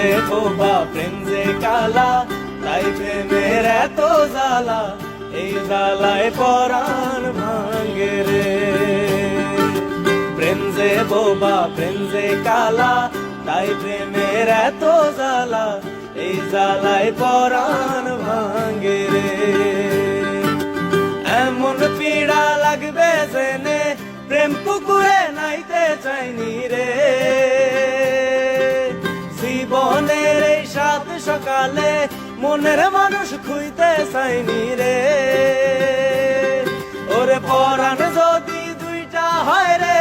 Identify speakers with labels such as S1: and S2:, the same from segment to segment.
S1: যে বোবা প্রেম যে কালা, তাই প্রেমের এত জ্বালা, এই জ্বালায় পরাণ ভাঙ্গে রে। প্রেম যে বোবা, প্রেম যে কালা, তাই প্রেমের এত জ্বালা, এই জ্বালায় পরাণ ভাঙ্গে রে। এমন পীড়া লাগবে জেনে, প্রেম পুকুরে নাইতে চাইনি রে। সকালে মনের মানুষ খুঁজতে চাইনি রে। ওরে পরাণ যদি দুইটা হয় রে,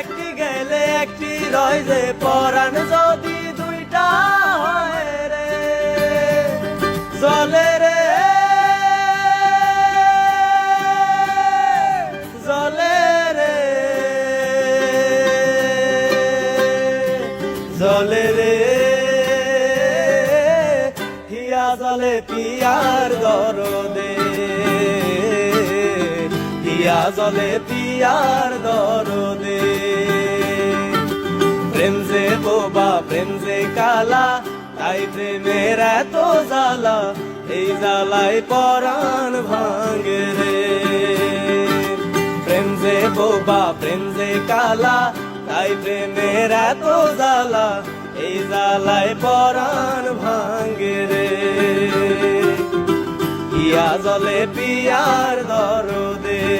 S1: একটি গেলে একটি রয় যে। পরাণ যদি দুইটা হয় রে, জলে রে। জলে রে। জলে রে। জলে পিয়ার দরদে। হিয়া জলে পিয়ার দরদে। প্রেম যে বোবা, প্রেম যে কালা, তাই প্রেমের এত জ্বালা, এই জ্বালায় পরাণ ভাঙে রে। প্রেম যে বোবা, প্রেম যে কালা, তাই প্রেমের এত জ্বালা, এই জ্বালায় পরাণ ভাঙে ইয়া জলে পিয়ার দরদে।